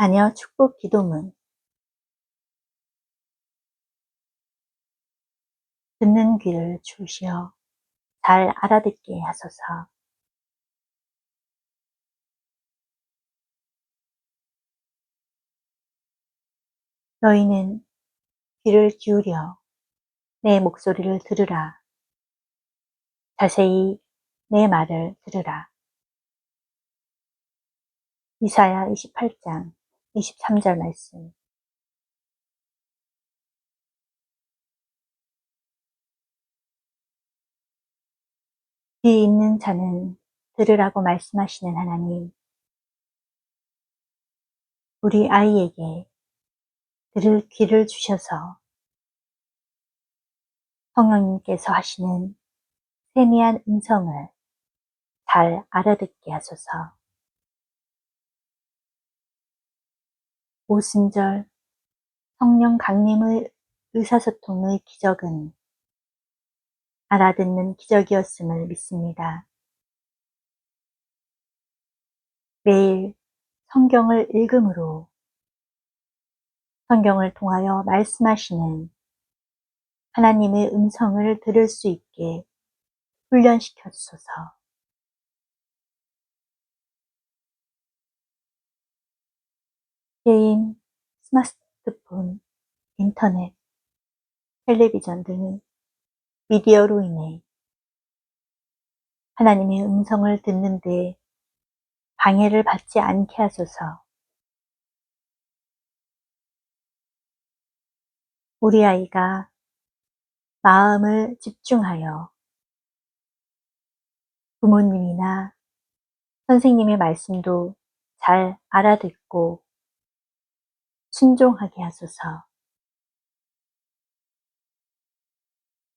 자녀 축복 기도문 듣는 귀를 주시어 잘 알아듣게 하소서. 너희는 귀를 기울여 내 목소리를 들으라. 자세히 내 말을 들으라. 이사야 28장 23절 말씀 귀 있는 자는 들으라고 말씀하시는 하나님 우리 아이에게 들을 귀를 주셔서 성령님께서 하시는 세미한 음성을 잘 알아듣게 하소서. 오순절 성령 강림의 의사소통의 기적은 알아듣는 기적이었음을 믿습니다. 매일 성경을 읽음으로 성경을 통하여 말씀하시는 하나님의 음성을 들을 수 있게 훈련시켜 주소서. 개인, 스마트폰, 인터넷, 텔레비전 등 미디어로 인해 하나님의 음성을 듣는 데 방해를 받지 않게 하소서. 우리 아이가 마음을 집중하여 부모님이나 선생님의 말씀도 잘 알아듣고 순종하게 하소서.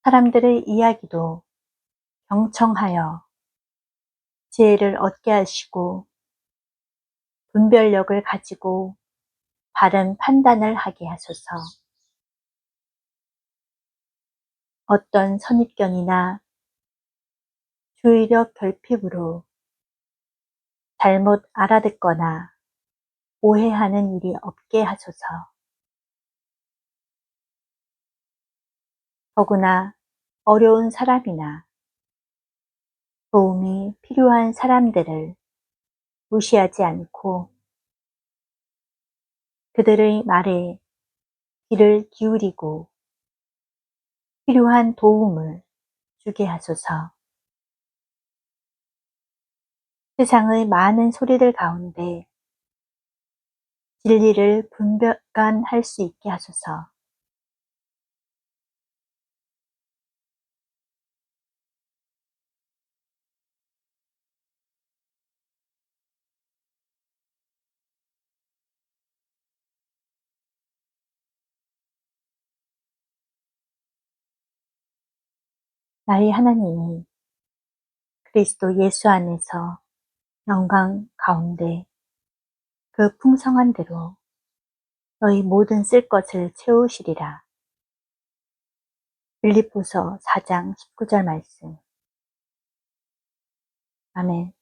사람들의 이야기도 경청하여 지혜를 얻게 하시고 분별력을 가지고 바른 판단을 하게 하소서. 어떤 선입견이나 주의력 결핍으로 잘못 알아듣거나 오해하는 일이 없게 하소서. 더구나 어려운 사람이나 도움이 필요한 사람들을 무시하지 않고 그들의 말에 귀를 기울이고 필요한 도움을 주게 하소서. 세상의 많은 소리들 가운데 진리를 분별간할 수 있게 하소서. 나의 하나님이 그리스도 예수 안에서 영광 가운데 그 풍성한 대로 너희 모든 쓸 것을 채우시리라. 빌립보서 4장 19절 말씀. 아멘.